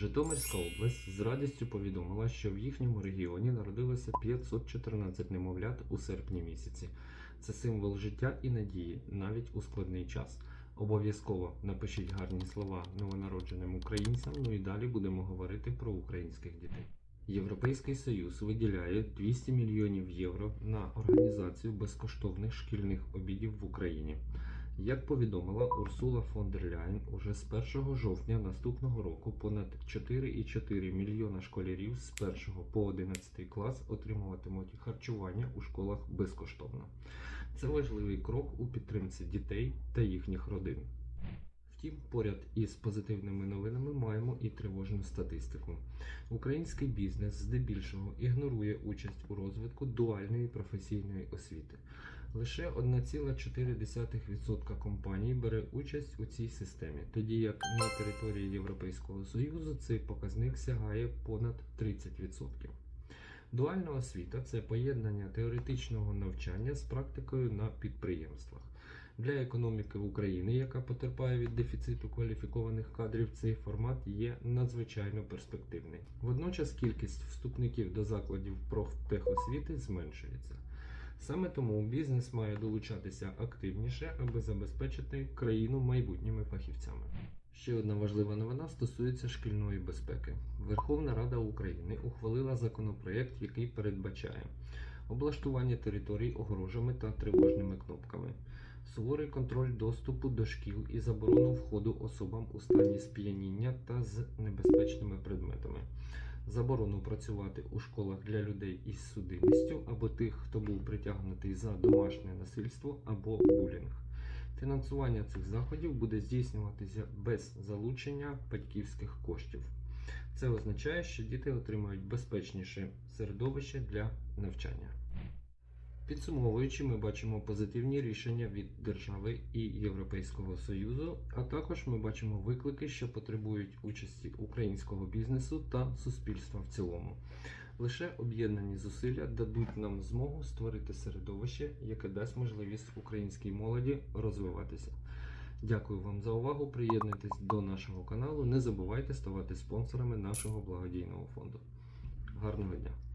Житомирська область з радістю повідомила, що в їхньому регіоні народилося 514 немовлят у серпні місяці. Це символ життя і надії навіть у складний час. Обов'язково напишіть гарні слова новонародженим українцям. Ну і далі будемо говорити про українських дітей. Європейський Союз виділяє 200 мільйонів євро на організацію безкоштовних шкільних обідів в Україні. Як повідомила Урсула фон дер Ляйн, уже з 1 жовтня наступного року понад 4,4 мільйона школярів з 1 по 11 клас отримуватимуть харчування у школах безкоштовно. Це важливий крок у підтримці дітей та їхніх родин. Втім, поряд із позитивними новинами маємо і тривожну статистику. Український бізнес здебільшого ігнорує участь у розвитку дуальної професійної освіти. Лише 1,4% компаній бере участь у цій системі, тоді як на території Європейського Союзу цей показник сягає понад 30%. Дуальна освіта це поєднання теоретичного навчання з практикою на підприємствах. Для економіки України, яка потерпає від дефіциту кваліфікованих кадрів, цей формат є надзвичайно перспективний. Водночас кількість вступників до закладів профтехосвіти зменшується. Саме тому бізнес має долучатися активніше, аби забезпечити країну майбутніми фахівцями. Ще одна важлива новина стосується шкільної безпеки. Верховна Рада України ухвалила законопроєкт, який передбачає облаштування територій огорожами та тривожними кнопками, суворий контроль доступу до шкіл і заборону входу особам у стані сп'яніння та з небезпечними предметами, заборону працювати у школах для людей із судимістю або тих, хто був притягнутий за домашнє насильство або булінг. Фінансування цих заходів буде здійснюватися без залучення батьківських коштів. Це означає, що діти отримають безпечніше середовище для навчання. Підсумовуючи, ми бачимо позитивні рішення від держави і Європейського Союзу, а також ми бачимо виклики, що потребують участі українського бізнесу та суспільства в цілому. Лише об'єднані зусилля дадуть нам змогу створити середовище, яке дасть можливість українській молоді розвиватися. Дякую вам за увагу. Приєднуйтесь до нашого каналу. Не забувайте ставати спонсорами нашого благодійного фонду. Гарного дня!